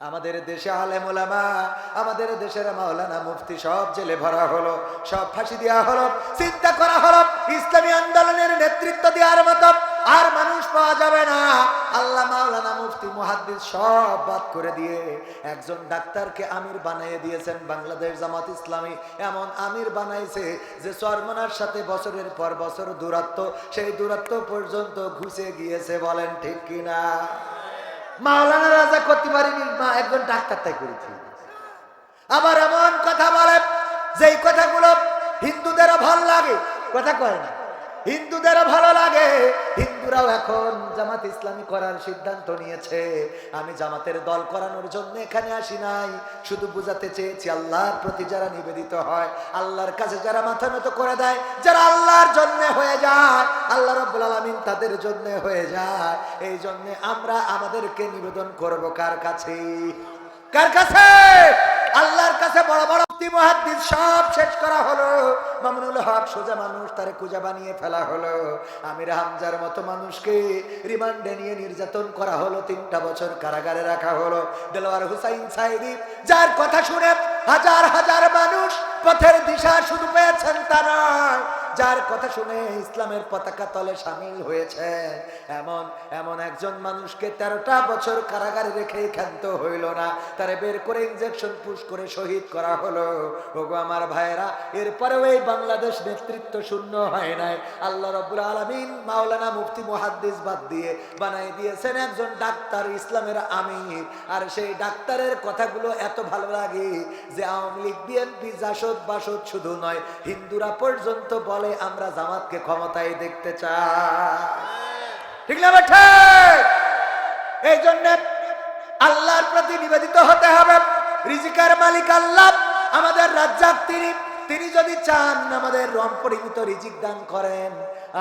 আমাদের দেশে আলেম ওলামা, আমাদের দেশের মাওলানা মুফতি সব জেলে ভরা হলো, সব ফাঁসি দেওয়া হলো, চিন্তা করা হলো, ইসলামী আন্দোলনের নেতৃত্ব দেওয়ার মতো আর মানুষ পাওয়া যাবে না। আল্লাহ মাওলানা মুফতি মুহাদ্দিস সব বাদ করে দিয়ে একজন ডাক্তারকে আমির বানিয়ে দিয়েছেন বাংলাদেশ জামাত ইসলামী। এমন আমির বানাইছে যে চরমনার সাথে বছরের পর বছর দূরত্ব, সেই দূরত্ব পর্যন্ত ঘুষে গিয়েছে বলেন ঠিক কিনা? মাওলানা রাজা করতে পারিনি মা একজন ডাক্তার তাই করেছি আবার এমন কথা বলে, যেই কথাগুলো হিন্দুদেরও ভালো লাগে, কথা কয় না। হিন্দুদেরও ভালো লাগে। হিন্দুরাও এখন জামাত ইসলামী করার সিদ্ধান্ত নিয়েছে। আমি জামাতের দল করানোর জন্য এখানে আসি নাই। শুধু বুঝাতে চেয়েছি, আল্লাহর প্রতি যারা নিবেদিত হয়, আল্লাহর কাছে যারা মাথা নত করে দেয়, যারা আল্লাহর জন্য হয়ে যায়, আল্লাহ রব্বুল আলমিন তাদের জন্য হয়ে যায়। এই জন্য আমরা আমাদেরকে নিবেদন করব কার কাছে? কার কাছে? আল্লাহর কাছে বড় বড় মুফতি মুহাদ্দিস সব শেষ করা হলো। মামুনুল হক সোজা মানুষ, তারে কুজা বানিয়ে ফেলা হলো। আমির হামজার মতো মানুষকে রিমান্ডে নিয়ে নির্যাতন করা হলো, তিনটা বছর কারাগারে রাখা হলো। দেলোয়ার হুসাইন সাইদি, যার কথা শুনে হাজার হাজার মানুষ পথের দিশা শুধু পেয়েছেন তারা যার কথা শুনে ইসলামের পতাকা তলে সামিল হয়েছে। এমন এমন একজন মানুষকে তেরোটা বছর কারাগারে রেখে ক্ষান্ত হইল না। তারে বের করে ইঞ্জেকশন পুশ করে শহীদ করা হলো। ওগো আমার ভাইরা এরপরেও এই বাংলাদেশ নেতৃত্ব শূন্য হয় নাই। আল্লাহ রব্বুল আলমিন মাওলানা মুফতি মুহাদ্দিস বাদ দিয়ে বানাই দিয়েছেন একজন ডাক্তার ইসলামের আমির। আর সেই ডাক্তারের কথাগুলো এত ভালো লাগে যে আওয়ামী লীগ, বিএনপি, জাসদ, বাসদ শুধু নয়, হিন্দুরা পর্যন্ত বলে আমরা জামাতকে ক্ষমতায় দেখতে চাই। ঠিক না এই জন্য আল্লাহর প্রতি নিবেদিত হতে হবে। রিজিকার মালিক আল্লাহ আমাদের রাজ্জাক তিনি। তিনি যদি চান আমাদের রং পরিমিত রিজিক দান করেন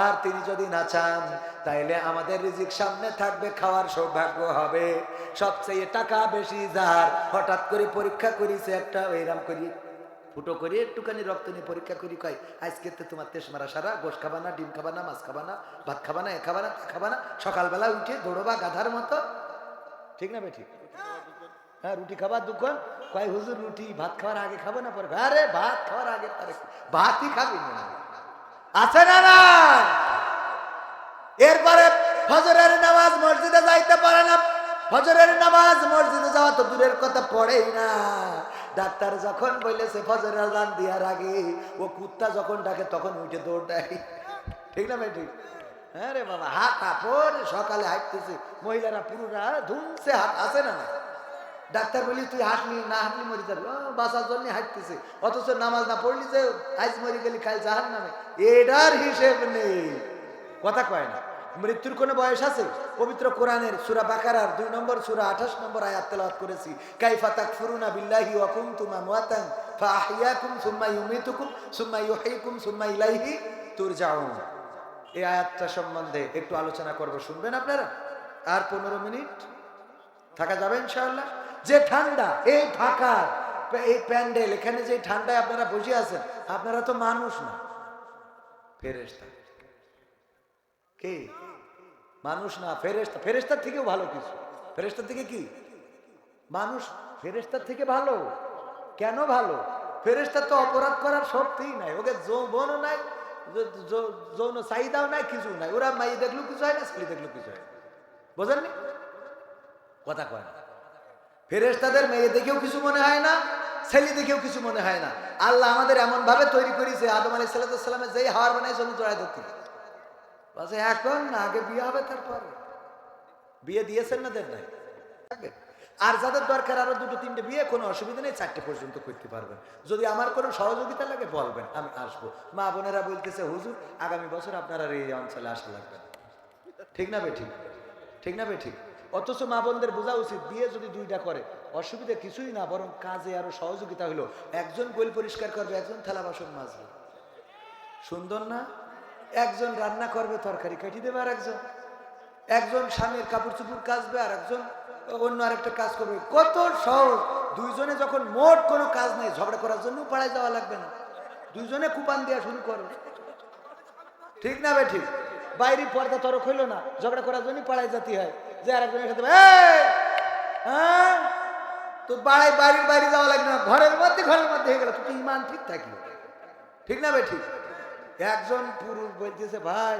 আর তিনি যদি না চান তাইলে আমাদের রিজিক সামনে থাকবে খাওয়ার সৌভাগ্য হবে। সবচেয়ে টাকা বেশি যার হঠাৎ করে পরীক্ষা করিছে একটা এরাম করি ফুটো করে একটুখানি রক্ত নিয়ে পরীক্ষা করি, কয়, আজকে তো তোমার তেস মারা সারা গোশ খাবা না, ডিম খাবা না, মাছ খাবা না, ভাত খাবা না, এ খাবা না খাবা না, সকালবেলা উঠে দৌড়বা গাধার মতো। ঠিক না বেঠিক হ্যাঁ রুটি খাবার দুক্ষণ কয়, হুজুর রুটি, ভাত খাওয়ার আগে খাব না পরে? আরে, ভাত খাওয়ার আগে পরে ভাতই খাবি না। আছে না না এরপরে ফজরের নামাজ মসজিদে যাইতে পারে না। ফজরের নামাজ মসজিদে যাওয়া তো দূরের কথা পড়েই না। ডাক্তার যখন বলেছে ফজরের আজান দেওয়ার আগে, ও কুত্তা যখন ডাকে তখন উঠে দৌড় দেয়। ঠিক না ভাই, ঠিক? হ্যাঁ রে বাবা, হাত কাপড় সকালে হাঁটতেছে। মহিলারা পুরোরা ধুমছে হাত, আছে না না ডাক্তার বলি তুই হাঁটলি না হাঁটলি মরি যাবি। ও, বাঁচার জন্য হাঁটতেছে। অথচ নামাজ না পড়লি যে, আজ মরি গেলি, কাল জাহান নামে এটার হিসেব নেই। কথা কয় না? মৃত্যুর কোনো বয়স আছে? পবিত্র কোরআনের সুরা বাকারার দুই নম্বর সুরা, আঠাশ নম্বর আয়াত তেলাওয়াত করেছি। কাইফা তাকফুরুনা বিল্লাহি ওয়া কুনতুম আমওয়াতান ফাআহইয়াকুম সুম্মা ইউমীতুকুম সুম্মা ইউহয়িকুম সুম্মা ইলাইহি তুরজাউন। এই আয়াতটা সম্বন্ধে একটু আলোচনা করব, শুনবেন আপনারা? আর পনেরো মিনিট? থাকা যাবে ইনশাআল্লাহ? যে ঠান্ডা, এই ফাঁকা, এই প্যান্ডেল, এখানে যে ঠান্ডায় আপনারা বসে আছেন, আপনারা তো মানুষ না। ফেরেস্তা কে? মানুষ না ফেরেস্তা ফেরেস্তার থেকেও ভালো কিছু। ফেরেস্তার থেকে কি? মানুষ ফেরেস্তার থেকে ভালো। কেন ভালো? ফেরেস্তার তো অপরাধ করার শক্তিই নাই। ওকে যৌবনও নাই, যৌন চাহিদাও নাই, কিছু নাই। ওরা মাই দেখল কিছু হয় না, ছেলে দেখল কিছু হয়। বোঝেননি? কথা কয় না। ফেরেস্তাদের মেয়ে দেখেও কিছু মনে হয় না, ছেলে দেখেও কিছু মনে হয় না। আল্লাহ আমাদের এমন ভাবে তৈরি করেছে, আদম আলী সাল্লামের যেই হাওয়ার বানাইছে আমি জড়াই ধরতে। বলছে এখন না আগে বিয়ে হবে তারপর। বিয়ে দিয়েছেন না দেন নাই? আর যাদের দরকার আরও দুটো তিনটে বিয়ে, কোনো অসুবিধা নেই, চারটে পর্যন্ত করতে পারবেন। যদি আমার কোনো সহযোগিতা লাগে, বলবেন, আমি আসব। মা বোনেরা বলতেছে, হুজুর, আগামী বছর আপনারা এই অঞ্চলে আসা লাগবে ঠিক না বে ঠিক না বে ঠিক? অথচ মা বোনদের বোঝা উচিত, বিয়ে যদি দুইটা করে, অসুবিধা কিছুই না, বরং কাজে আরও সহযোগিতা হলো। একজন গোল পরিষ্কার করবে, একজন থালা বাসন মাজবে। সুন্দর না? একজন রান্না করবে তরকারি কাটি দেবে আর একজন একজন স্বামীর কাপড় চুপুর কাচবে আর একজন অন্য আরেকটা কাজ করবে। কত সহজ। দুইজনে যখন মোট কোনো কাজ নেই ঝগড়া করার জন্য পাড়ায় যাওয়া লাগবে না। দুইজনে কুপান দেওয়া শুরু করবে ঠিক না বে ঠিক? বাইরে পর্দা তরক হইল না ঝগড়া করার জন্য পাড়ায় যেতে হয়। যে আরেকজনের সাথে "এই, হ্যাঁ? তো বাড়াই বাড়ির বাইরে যাওয়া লাগবে না। ঘরের মধ্যে ঘরের মধ্যে হয়ে গেল। তুই ইমান ঠিক থাকল ঠিক না ভাই ঠিক? একজন পুরুষ বলতেছে, ভাই,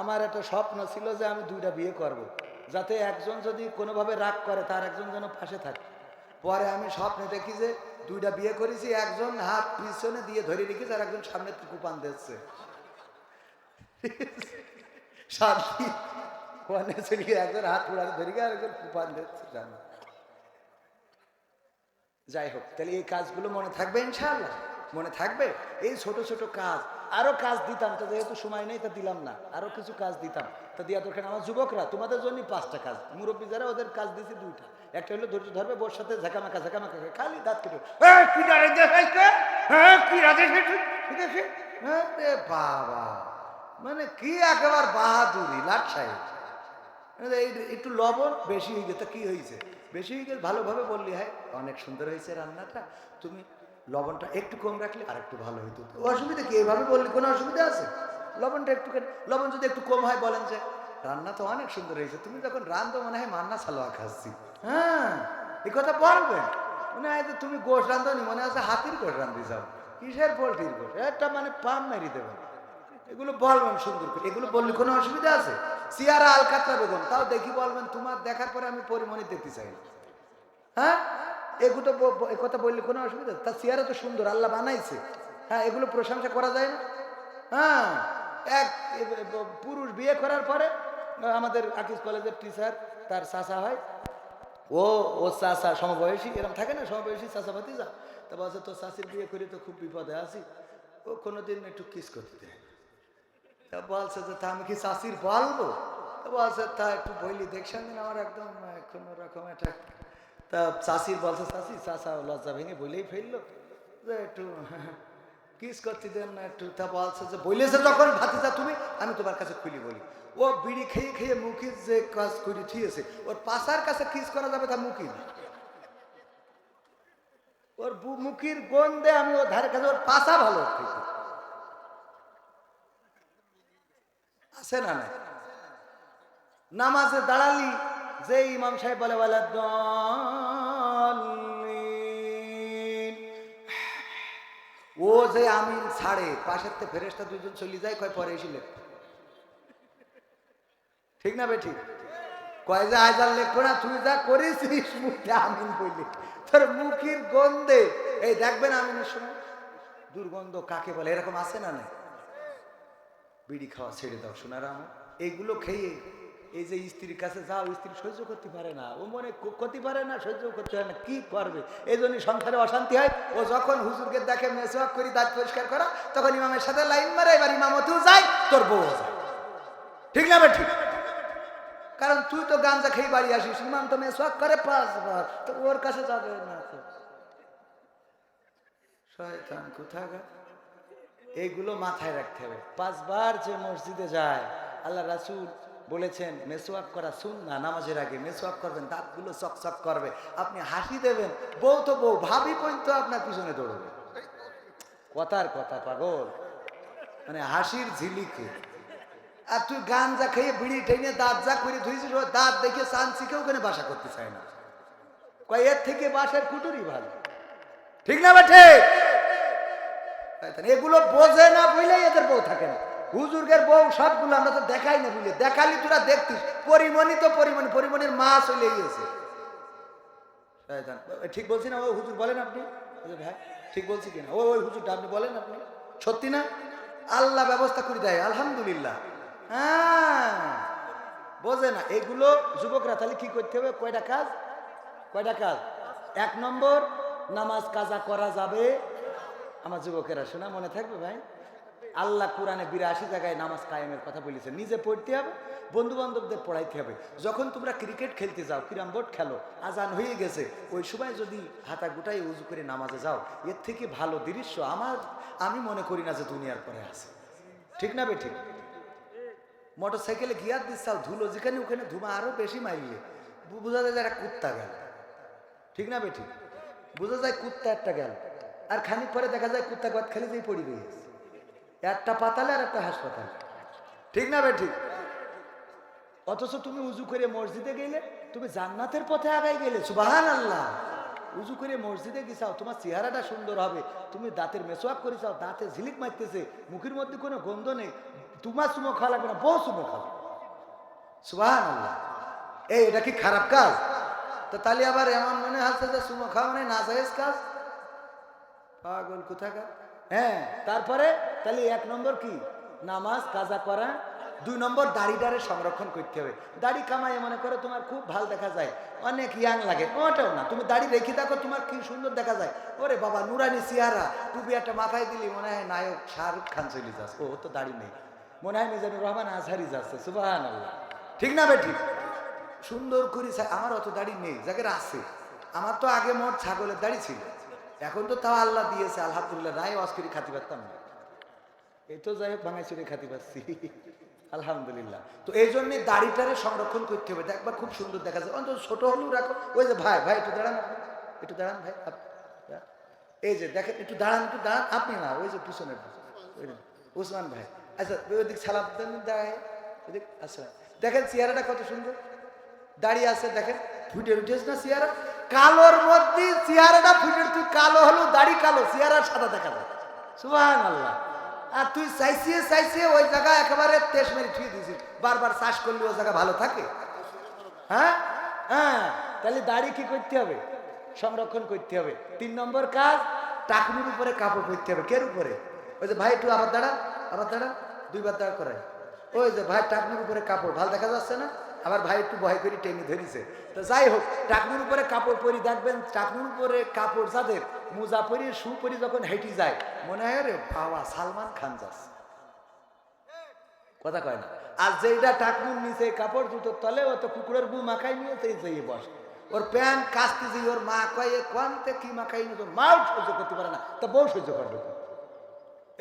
আমার একটা স্বপ্ন ছিল যে আমি দুইটা বিয়ে করব। যাতে একজন যদি কোনোভাবে রাগ করে, তার একজন যেন পাশে থাকে। পরে আমি স্বপ্নে দেখি যে দুইটা বিয়ে করেছি, একজন হাত পিছনে দিয়ে ধরে রেখেছে, আর একজন সামনে কুপান দিচ্ছে। একজন হাত ধরে গিয়ে কুপান দিচ্ছে সামনে যাই হোক, তাহলে এই কাজগুলো মনে থাকবে ইনশাল্লাহ মনে থাকবে? এই ছোট ছোট কাজ। আরও কাজ দিতাম, তো যেহেতু সময় নেই, তা দিলাম না। আরও কিছু কাজ দিতাম, তা দিয়া দরকার আমার যুবকরা, তোমাদের জন্য পাঁচটা কাজ। মুরব্বী যারা ওদের কাজ দিছি দুইটা। একটা হলো ধৈর্য ধরবে বোর সাথে ঝাঁকামাকা করে খালি দাঁত কেটে বাবা। মানে কি একেবারে বাহাদুরি লাট সাহেব একটু লবণ, বেশি হয়ে গেছে কি হয়েছে? বেশি হয়ে গেলে ভালোভাবে বললি হ্যাঁ অনেক সুন্দর হয়েছে রান্নাটা। তুমি লবণটা একটু কম রাখলে আর একটু ভালো হইতো। অসুবিধা কি? এইভাবে বললে কোনো অসুবিধা আছে? লবণটা একটু লবণ যদি একটু কম হয় বলেন যে, রান্না তো অনেক সুন্দর হয়েছে। তুমি যখন রান্ধো মনে হয় মান্না সালোয়া খাচ্ছি। হ্যাঁ এই কথা বলবেন? মনে হয় যে তুমি গোশ রান্ধনি মনে আছে হাতির গোশ রান্ধি যাও। কিসের পোলট্রির গোশ? একটা মানে পাম মেরি দেবেন। এগুলো বলবেন সুন্দর করে। এগুলো বললে কোনো অসুবিধা আছে? সিয়ারা আলকাতরা বেগম, তাও দেখি বলবেন, তোমার দেখার পরে আমি পরিমণি দেখতে চাই। হ্যাঁ? এগুলো কথা বললে কোনো অসুবিধা তার সিয়ারা তো সুন্দর, আল্লাহ বানাইছে। হ্যাঁ এগুলো প্রশংসা করা যায় না। হ্যাঁ এক পুরুষ বিয়ে করার পরে আমাদের আকিস কলেজের টিচার তার চাচা হয়। ও ও চাচা সমবয়সী, এরকম থাকে না, সমবয়সী চাচা ভাতিজা। তা বলছে, তোর চাষির বিয়ে করে তো খুব বিপদে আছি। ও কোনোদিন একটু কিস করতে দেয় তা বলছে যে, তা আমি কি চাষির বলব? তা বলছে, তা একটু বইলি, দেখছেন আমার একদম কোনো রকম একটা তা চাষির বলছে, চাষি, চাষা লজ্জা ভেঙে বলেই ফেলল। যে একটু কিস করতে দেন না একটু। তা বলছে যে বলেছে যখন ভাতিজা তুমি, আমি তোমার কাছে খুলি বলি। ও বিড়ি খেয়ে খেয়ে মুখির যে কাজ করে ঠিয়েছে ওর পাশার কাছে কিস করা যাবে তা মুখি ওর মুখির গন্ধে আমি ওর ধারে কাছে, ওর পাশা ভালো ঠিক আছে না নামাজে দাঁড়ালি যে ইমাম সাহেব বলে বলে। ও যে আমিন ছাড়ে, পাশের থেকে ফেরেস্তা দুজন চলে যায়, কয়, পরে এসে ঠিক না বেঠিক কয় যে আজার লেখবো না, তুই যা করেছিস, মুখে আমিন বললি তোর মুখের গন্ধে, এই দেখবেন আমিনের সময় দুর্গন্ধ কাকে বলে, এরকম আছে না না বিড়ি খাওয়া ছেড়ে দাও আমার এইগুলো খেয়ে এই যে স্ত্রীর কাছে যাও, স্ত্রী সহ্য করতে পারে না। ও মনে করতে পারে না, সহ্য করতে পারে না, কি করবে? এই জন্য সংসারে অশান্তি হয়। ও যখন হুজুরকে দেখে মেসওয়াক করি, দাঁত পরিষ্কার করা, তখন ইমামের সাথে লাইন মারে, এবার ইমামতেও যায়, তোর বউ ঠিক না ঠিক কারণ তুই তো গাঞ্জা খেয়ে বাড়ি আসিস, ইমাম তো মেসওয়াক করে পাঁচবার, তো ওর কাছে যাবে না শয়তান কোথাকার? এইগুলো মাথায় রাখতে হবে। পাঁচবার যে মসজিদে যায়, আল্লাহ রাসূল বলেছেন মেসোয়াক করা শুন না নামাজের আগে মেসোয়াক করবেন, দাঁতগুলো চকচক করবে। আপনি হাসি দেবেন, বউ তো বউ, ভাবি পর্যন্ত আপনার পিছনে দৌড়বে। কথার কথা, পাগল। মানে হাসির ঝিলিকে। আর তুই গান যা খেয়ে বিড়ি টেনে দাঁত যা করে ধুইছিস দাঁত দেখে চান শিখে ওখানে বাসা করতে চায় না? কয়, এর থেকে বাসার কুটুরি ভালো। ঠিক না, বেঠে? এগুলো বোঝে না বুঝলেই এদের বউ থাকে না। হুজুরগের বউ সবগুলো আমরা তো দেখাই না বুঝলি। দেখালি তোরা দেখতিস। পরিমণি তো পরিমণি, পরিমণির মা চলে গিয়েছে। ঠিক বলছি না? ও হুজুর বলেন আপনি? ভাই, ঠিক বলছি কিনা? ও, ওই হুজুরটা আপনি বলেন আপনি? সত্যি না? আল্লাহ ব্যবস্থা করে দেয়, আলহামদুলিল্লাহ। হ্যাঁ। বোঝে না, এগুলো যুবকরা তাহলে কি করতে হবে? কয়টা কাজ? কয়টা কাজ? এক নম্বর, নামাজ কাজা করা যাবে। আমার যুবকেরা শোনা, মনে থাকবে ভাই? আল্লাহ কোরআনে বিরাশি জায়গায় নামাজ কায়েমের কথা বলেছে নিজে পড়তে হবে বন্ধু বান্ধবদের পড়াইতে হবে। যখন তোমরা ক্রিকেট খেলতে যাও কিরাম বোর্ড খেলো, আজান হয়ে গেছে, ওই সময় যদি হাতা গুটাই উজু করে নামাজে যাও, এর থেকে ভালো দৃশ্য আমার, আমি মনে করি না যে দুনিয়ার পরে আছে। ঠিক না বে ঠিক মোটর সাইকেলে গিয়ার দিচ্ছাও ধুলো যেখানে ওখানে ধুমা আরও বেশি মারলে বু- বোঝা যায় যে একটা কুত্তা গেল। ঠিক না বেঠিক? বোঝা যায় কুত্তা একটা গেল। আর খানিক পরে দেখা যায় কুত্তা গদ খালি দিয়ে পড়ে গিয়েছে একটা পাতালে আর একটা হাসপাতালে। ঠিক না বে ঠিক? অথচ তুমি উজু করে মসজিদে গেলে, তুমি জান্নাতের পথে আগাই গেলে সুবাহান আল্লাহ উজু করে মসজিদে গেছাও তোমার চেহারাটা সুন্দর হবে, তুমি দাঁতের মেসোয়াক করেছাও দাঁতে ঝিলিক মারতেছে, মুখের মধ্যে কোনো গন্ধ নেই, তোমার চুমো খাওয়া লাগবে না বহু চুমো খাও সুবাহান আল্লাহ এই, এটা কি খারাপ কাজ? তো তাহলে আবার এমন মনে হচ্ছে যে সুমো খাওয়া মানে না কাজ? পাগল কোথাকার? হ্যাঁ তারপরে, তাহলে এক নম্বর কি? নামাজ, কাজা করা। দুই নম্বর, দাড়ি দাড়িটারে সংরক্ষণ করতে হবে। দাড়ি কামাই মনে করো তোমার খুব ভালো দেখা যায়। অনেক ইয়াং লাগে। ওটাও না। তুমি দাড়ি রেখে থাকো, তোমার কি সুন্দর দেখা যায়। ওরে বাবা, নুরানি সিয়ারা, টুপি একটা মাথায় দিলি, মনে হয় নায়ক শাহরুখ খান চলে যাস ও তো দাড়ি নেই। মনে হয় মিজানুর রহমান আজহারি যাচ্ছে। সুবাহান আল্লাহ ঠিক না বেঠিক সুন্দর করে আমার অত দাড়ি নেই। যাকে আছে। আমার তো আগে মোট ছাগলের দাড়ি ছিল। এখন তো তাও আল্লাহ দিয়েছে, আলহামদুলিল্লাহ, নাই অস্করি খাতি পারতাম না। তো যাই হোক ভাঙাই চুরি খাতি পারছি। আলহামদুলিল্লাহ। তো এই জন্যে দাড়িটারে সংরক্ষণ করতে হবে। দেখবা খুব সুন্দর দেখা যায়। অন্তত ছোট হলেও রাখো। ওই যে ভাই ভাই, একটু দাঁড়ান একটু দাঁড়ান ভাই এই যে দেখেন, একটু দাঁড়ান একটু দাঁড়ান। আপনি না, ওই যে পিছনের উসমান ভাই। আচ্ছা ওইদিক সালাম দেন দাঁড়ায়। ওইদিক আচ্ছা। দেখেন, চেহারাটা কত সুন্দর। দাঁড়িয়ে আছে, দেখেন। ফুটে উঠেছ না চেহারা? কালোর মধ্যে চেহারাটা ফুটে, তুই কালো হলো, দাড়ি কালো, চেহারা সাদা দেখা যায়। সুবাহান আল্লাহ আর তুই চাইছিয়ে চাইছিয়ে ওই জায়গা একেবারে তেস মেরে ছুঁয়ে দিয়েছিস। বারবার চাষ করলে ওই জায়গা ভালো থাকে। হ্যাঁ? হ্যাঁ। তাহলে দাড়ি কি করতে হবে? সংরক্ষণ করতে হবে। তিন নম্বর কাজ, টাকনুর উপরে কাপড় পরতে হবে। কের উপরে? ওই যে ভাই একটু আবার দাঁড়ান আবার দাঁড়ান দুইবার দাঁড় করায়। ওই যে ভাই টাকনুর উপরে কাপড়, ভালো দেখা যাচ্ছে না? আবার ভাই একটু ভয় করে টেনে ধরিছে। তো যাই হোক টাকনুর উপরে কাপড় পরি দেখবেন টাকনুর উপরে কাপড় যাদের, মোজা পরি, শু পরি যখন হেঁটে যায়, মনে হয় রে বাবা, সালমান খান যাচ্ছে কথা কয় না। আর যেটা টাকনুর নিচে কাপড় জুতোর তলে, ও তো কুকুরের গু মাখাই নিয়ে যেয়ে বস। ওর প্যান্ট কাচতে যে ওর মা কয়ে, কোয়ান্তে কি মাখাই নিয়ে তোর? মাও সহ্য করতে পারে না। তো বউ সহ্য করবে?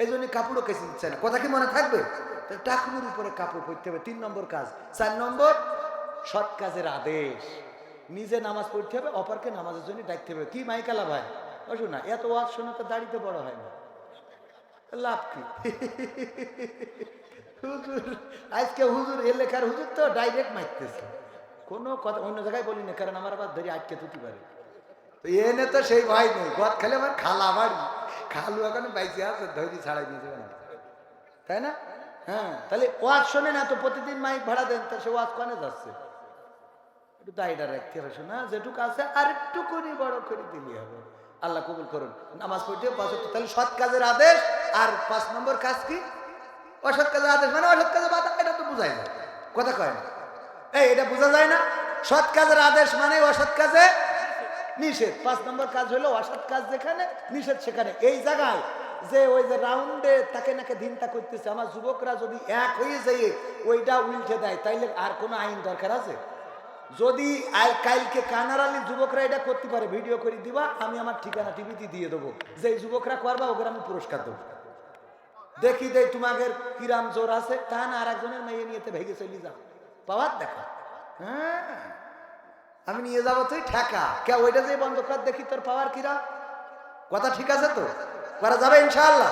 এই জন্য কাপড়ও কেসে দিচ্ছে না। কথা কি মনে থাকবে? তো টাকনুর উপরে কাপড় পরতে হবে। তিন নম্বর কাজ। চার নম্বর, সৎ কাজের আদেশ। নিজে নামাজ পড়তে হবে, অপরকে নামাজের জন্য ডাকতে হবে। কি মাইকালা ভাই? ও শোনা এত ওয়াজ শোনা তো দাড়িতে বড় হয় না। লাভ কি? হুজুর, আজকে হুজুর এ লেখার হুজুর তো ডাইরেক্ট মারতেছে কোনো কথা অন্য জায়গায় বলি না, কারণ আমার আবার ধরে আটকে তুতি পারে। তো এনে তো সেই ভয় নেই। গদ খেলে আমার খালা বাড়ি। খালু এখন বাইসে আছে, ধৈর্য ছাড়াই দিয়ে যাবে না তাই না? হ্যাঁ তাহলে ওয়াজ শোনে না তো প্রতিদিন মাইক ভাড়া দেন, তা সে ওয়াজ কানে যাচ্ছে। একটু দায়টা রাখতে হবে, শোনা, যেটুকু আছে আর একটু করে, বড় করে দিলে হবে। আল্লাহ কবুল করুন। নামাজ পড়তে পাঁচ তাহলে সৎ কাজের আদেশ, আর পাঁচ নম্বর কাজ কি? অসৎ কাজের আদেশ মানে অসৎ কাজের বাধা, এটা তো বোঝাই যায়। কথা কয় না? এই, এটা বোঝা যায় না? সৎ কাজের আদেশ মানে অসৎ কাজে নিষেধ। পাঁচ নম্বর কাজ হলো অসৎ কাজ যেখানে, নিষেধ সেখানে। এই জায়গায় যে ওই যে রাউন্ডে তাকে নাকে দিনটা করতেছে, আমার যুবকরা যদি এক হয়ে যায় ওইটা উল্টে দেয়, তাইলে আর কোনো আইন দরকার আছে? যদি আই কালকে কানারালি যুবকরা এটা করতে পারে, ভিডিও করে দিবা, আমি আমার ঠিকানা টিভিতে দিয়ে দেবো। যে যুবকরা করবা ওকে আমি পুরস্কার দেবো। দেখি দেই তোমাদের কিরাম জোর আছে। তা না আর একজনের মেয়ে নিয়েতে ভেঙে চলে যাও। পাওয়ার দেখা। হ্যাঁ। আমি নিয়ে যাব তুই ঠেকা। কে, ওইটা যে বন্ধ কর, দেখি তোর পাওয়ার কিরা। কথা ঠিক আছে তো? করা যাবে ইনশাআল্লাহ।